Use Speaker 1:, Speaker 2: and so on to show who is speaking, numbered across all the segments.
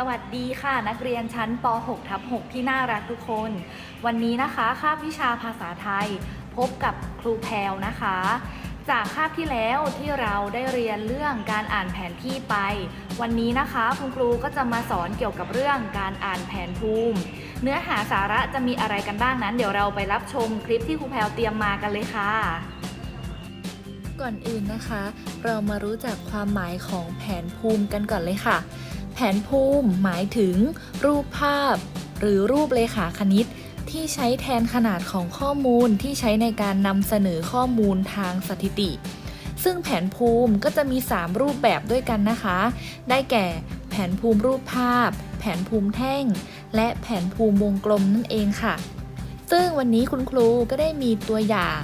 Speaker 1: สวัสดีค่ะ นักเรียนชั้นป .6 ทับ6ที่น่ารักทุกคน วันนี้นะคะคาบวิชาภาษาไทย พบกับครูแพลวนะคะ จากคาบที่แล้วที่เราได้เรียนเรื่องการอ่านแผนที่ไป วันนี้นะคะคุณครูก็จะมาสอนเกี่ยวกับเรื่องการอ่านแผนภูมิ เนื้อหาสาระจะมีอะไรกันบ้างนั้น เดี๋ยวเราไปรับชมคลิปที่ครูแพลวเตรียมมากันเลยค่ะ
Speaker 2: ก่อนอื่นนะคะ เรามารู้จักความหมายของแผนภูมิกันก่อนเลยค่ะ แผนภูมิหมายถึง รูปภาพ หรือรูปเลขาคณิต ที่ใช้แทนขนาดของข้อมูลที่ใช้ในการนำเสนอข้อมูลทางสถิติ ซึ่งแผนภูมิก็จะมี 3 รูปแบบด้วยกันนะคะ ได้แก่ แผนภูมิรูปภาพ แผนภูมิแท่ง และแผนภูมิวงกลมนั่นเองค่ะ ซึ่งวันนี้คุณครูก็ได้มีตัวอย่าง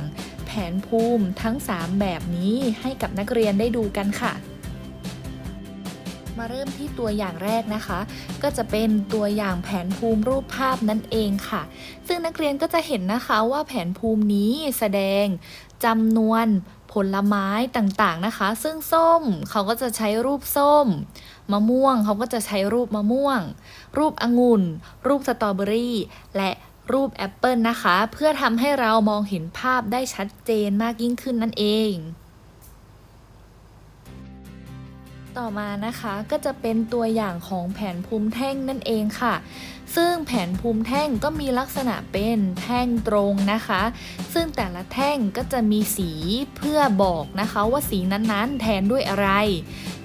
Speaker 2: แผนภูมิทั้ง 3 แบบนี้ให้กับนักเรียนได้ดูกันค่ะ มาเริ่มที่ตัวอย่างแรกนะคะ ก็จะเป็นตัวอย่างแผนภูมิรูปภาพนั่นเองค่ะ ซึ่งนักเรียนก็จะเห็นนะคะว่าแผนภูมินี้แสดงจำนวนผลไม้ต่างๆนะคะ ซึ่งส้มเขาก็จะใช้รูปส้ม มะม่วงเขาก็จะใช้รูปมะม่วง รูปองุ่น รูปสตรอเบอรี่ และรูปแอปเปิลนะคะ เพื่อทำให้เรามองเห็นภาพได้ชัดเจนมากยิ่งขึ้นนั่นเอง ต่อมานะคะก็จะเป็นตัวอย่างของแผนภูมิแท่งนั่นเองค่ะ ซึ่งแผนภูมิแท่งก็มีลักษณะเป็นแท่งตรงนะคะ ซึ่งแต่ละแท่งก็จะมีสีเพื่อบอกนะคะว่าสีนั้นๆ แทนด้วยอะไร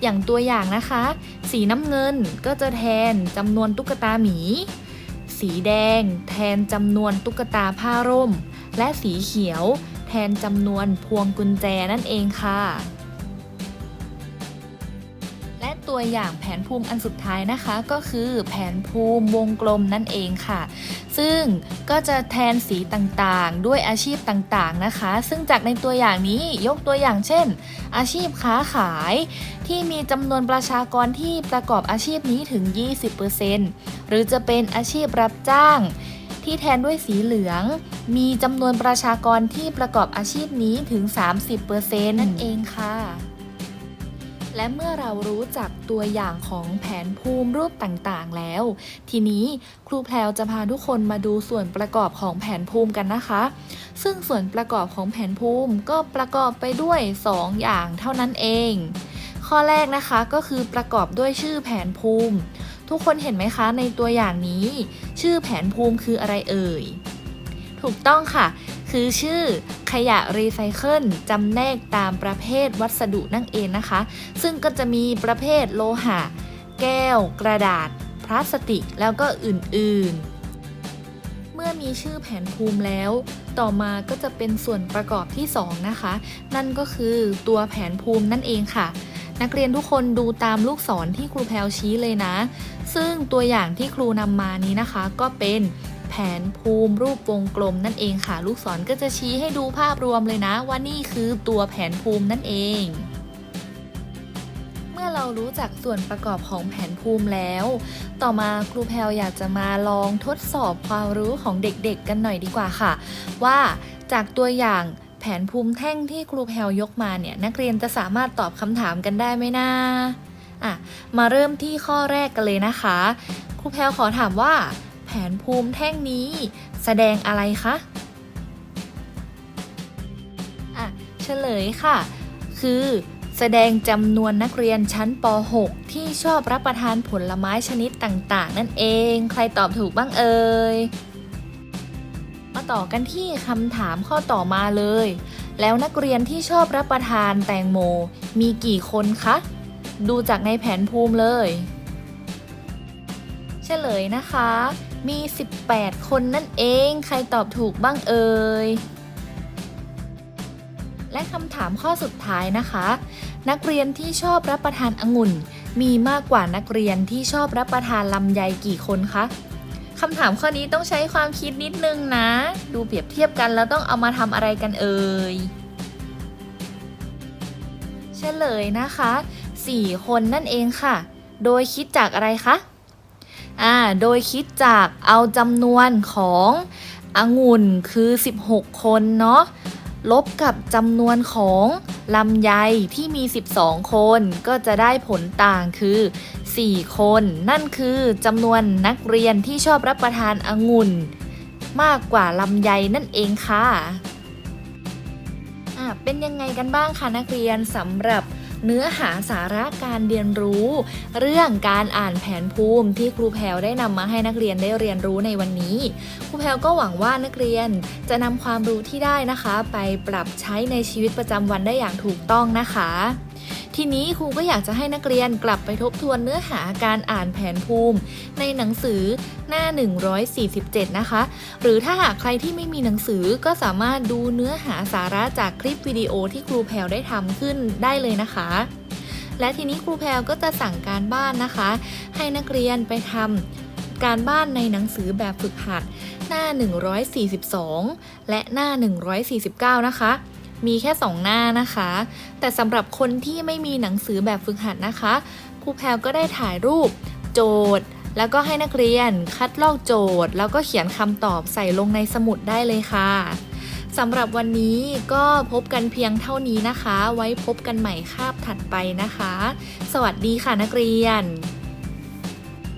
Speaker 2: อย่างตัวอย่างนะคะ สีน้ำเงินก็จะแทนจำนวนตุ๊กตาหมี สีแดง แทนจำนวนตุ๊กตาผ้าร่ม และสีเขียว แทนจำนวนพวงกุญแจนั่นเองค่ะ และตัวอย่างแผนภูมิอันสุดท้ายนะคะ ก็คือแผนภูมิวงกลมนั่นเองค่ะ ซึ่งก็จะแทนสีต่างๆ ด้วยอาชีพต่างๆนะคะ ซึ่งจากในตัวอย่างนี้ยกตัวอย่างเช่น อาชีพค้าขาย ที่มีจำนวนประชากรที่ประกอบอาชีพนี้ถึง 20%หรือจะเป็นอาชีพรับจ้าง ที่แทนด้วยสีเหลือง มีจำนวนประชากรที่ประกอบอาชีพนี้ถึง 30%นั่นเองค่ะ และเมื่อเรารู้จักตัวอย่างของแผนภูมิรูปต่างๆแล้ว ทีนี้ครูแพลวจะพาทุกคนมาดูส่วนประกอบของแผนภูมิกันนะคะ ซึ่งส่วนประกอบของแผนภูมิก็ประกอบไปด้วย 2 อย่างเท่านั้นเอง ข้อแรกนะคะก็คือประกอบด้วยชื่อแผนภูมิ ทุกคนเห็นไหมคะในตัวอย่างนี้ ชื่อแผนภูมิคืออะไรเอ่ย ถูกต้องค่ะ คือชื่อขยะรีไซเคิลจำแนกตามประเภทวัสดุนั่นเองนะคะ ซึ่งก็จะมีประเภทโลหะ แก้ว กระดาษ พลาสติก แล้วก็อื่น ๆเมื่อมีชื่อแผนภูมิแล้ว ต่อมาก็จะเป็นส่วนประกอบที่ 2 นะคะ นั่นก็คือตัวแผนภูมินั่นเองค่ะ นักเรียนทุกคนดูตามลูกศรที่ครูแพลวชี้เลยนะ ซึ่งตัวอย่างที่ครูนำมานี้นะคะก็เป็น แผนภูมิรูปวงกลมนั่นเองค่ะ ลูกศรก็จะชี้ให้ดูภาพรวมเลยนะ ว่านี่คือตัวแผนภูมินั่นเอง เมื่อเรารู้จักส่วนประกอบของแผนภูมิแล้ว ต่อมาครูแพลวอยากจะมาลองทดสอบความรู้ของเด็กๆ กันหน่อยดีกว่าค่ะ ว่าจากตัวอย่างแผนภูมิแท่งที่ครูแพลยกมาเนี่ย นักเรียนจะสามารถตอบคำถามกันได้ไหมนะอะมาเริ่มที่ข้อแรกกันเลยนะคะ ครูแพลวขอถามว่า แผนภูมิแท่งนี้ แสดงอะไรคะอะเฉลยค่ะ คือแสดงจำนวนนักเรียนชั้นป .6 ที่ชอบรับประทานผลไม้ชนิดต่างๆ นั่นเอง ใครตอบถูกบ้างเอ่ย มาต่อกันที่คำถามข้อต่อมาเลย แล้วนักเรียนที่ชอบรับประทานแตงโมมีกี่คนคะ ดูจากในแผนภูมิเลย เฉลยนะคะ มี 18 คนนั่นเอง ใครตอบถูกบ้างเอ่ย และคำถามข้อสุดท้ายนะคะ นักเรียนที่ชอบรับประทานองุ่น มีมากกว่านักเรียนที่ชอบรับประทานลำไยกี่คนคะคำถามข้อนี้ต้องใช้ความคิดนิดนึงนะ ดูเปรียบเทียบกันแล้วต้องเอามาทำอะไรกันเอ่ยเฉลยนะคะ 4 คนนั่นเองค่ะ โดยคิดจากอะไรคะ อ่าโดยคิดจากเอาจำนวนขององุ่นคือ 16 คนเนาะลบกับจำนวนของลำไยที่มี 12 คน ก็จะได้ผลต่างคือ 4 คน นั่นคือจำนวนนักเรียนที่ชอบรับประทานองุ่น มากกว่าลำไยนั่นเองค่ะอะเป็นยังไงกันบ้างคะนักเรียนสำหรับ เนื้อหาสาระการเรียนรู้ เรื่องการอ่านแผนภูมิที่ครูแพลวได้นำมาให้นักเรียนได้เรียนรู้ในวันนี้ ครูแพลวก็หวังว่านักเรียนจะนำความรู้ที่ได้นะคะ ไปปรับใช้ในชีวิตประจำวันได้อย่างถูกต้องนะคะ ทีนี้ครูก็อยากจะให้นักเรียนกลับไปทบทวนเนื้อหาการอ่านแผนภูมิ ในหนังสือหน้า 147 นะคะ หรือถ้าหากใครที่ไม่มีหนังสือก็สามารถดูเนื้อหาสาระจากคลิปวิดีโอที่ครูแพลได้ทำขึ้นได้เลยนะคะและทีนี้ครูแพลก็จะสั่งการบ้านนะคะ ให้นักเรียนไปทำการบ้านในหนังสือแบบฝึกหัด หน้า 142 และหน้า 149 นะคะ มีแค่ 2 หน้านะคะ แต่สำหรับคนที่ไม่มีหนังสือแบบฝึกหัดนะคะครูแพลก็ได้ถ่ายรูปโจทย์ แล้วก็ให้นักเรียนคัดลอกโจทย์ แล้วก็เขียนคำตอบใส่ลงในสมุดได้เลยค่ะสำหรับวันนี้ก็พบกันเพียงเท่านี้นะคะ ไว้พบกันใหม่คาบถัดไปนะคะ สวัสดีค่ะนักเรียน